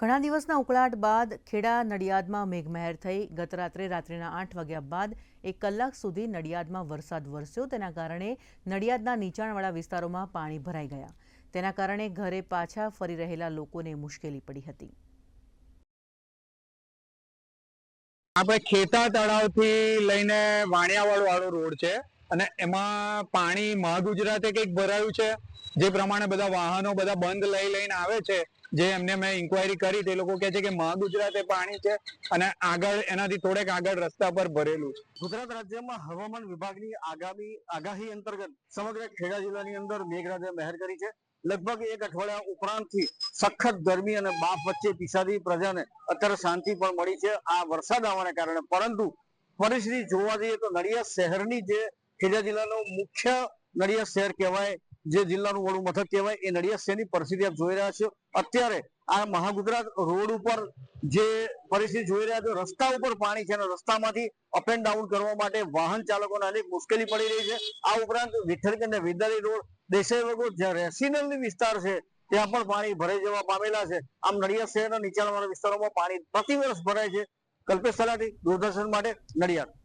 ઘણા દિવસના ઉકળાટ બાદ ખેડા નડિયાદમાં મેઘમહેર થઈ. ગત રાત્રે રાત્રિના આઠ વાગ્યા બાદ એક કલાક સુધી નડિયાદમાં વરસાદ વરસ્યો. તેના કારણે નડિયાદના નીચાણવાળા વિસ્તારોમાં પાણી ભરાઈ ગયા. તેના કારણે ઘરે પાછા ફરી રહેલા લોકોને મુશ્કેલી પડી હતી. આપણે ખેતા તળાવથી લઈને વાણિયાવાડ વાળો રોડ છે અને એમાં પાણી મહાગુજરાતે કંઈક ભરાયું છે. જે પ્રમાણે બધા વાહનો બધા બંધ લઈ લઈને આવે છે. જે એમને મેં ઇન્કવાયરી કરી, તે લોકો કહે છે કે મહાગુજરાતે પાણી છે અને આગળ એનાથી થોડેક આગળ રસ્તા પર ભરેલું છે. ગુજરાત રાજ્યમાં હવામાન વિભાગની આગામી, આગાહી અંતર્ગત સમગ્ર ખેડા જિલ્લાની અંદર મેઘરાજે મહેર કરી છે. લગભગ એક અઠવાડિયા ઉપરાંતથી સખત ગરમી અને બાફ વચ્ચે પીસાતી પ્રજાને અત્યારે શાંતિ પણ મળી છે. આ વરસાદ આવવાને કારણે, પરંતુ પરિસ્થિતિ જોવા જઈએ તો નડિયાદ શહેરની જે ખેડા જિલ્લાનો મુખ્ય નડિયાદ શહેર કહેવાય જે જિલ્લાનું વડું મથક કહેવાય, એ નડિયાદ શહેરની પરિસ્થિતિ આપ જોઈ રહ્યા છો. અત્યારે આ મહાગુજરાત રોડ ઉપર જે પરિસ્થિતિ જોઈ રહ્યા છો, રસ્તા ઉપર પાણી છે અને રસ્તામાંથી અપ એન્ડ ડાઉન કરવા માટે વાહન ચાલકોને અનેક મુશ્કેલી પડી રહી છે. આ ઉપરાંત વિઠ્ઠલગંજ અને વિદ્યાલય રોડ, દેસાઈ વગો જ્યાં રેસિડેન્સી વિસ્તાર છે, ત્યાં પણ પાણી ભરાઈ જવા પામેલા છે. આમ નડિયાદ શહેરના નીચાણવાળા વિસ્તારોમાં પાણી પ્રતિ વર્ષ ભરાય છે. કલ્પેશ તલાટી દૂરદર્શન માટે નડિયાદ.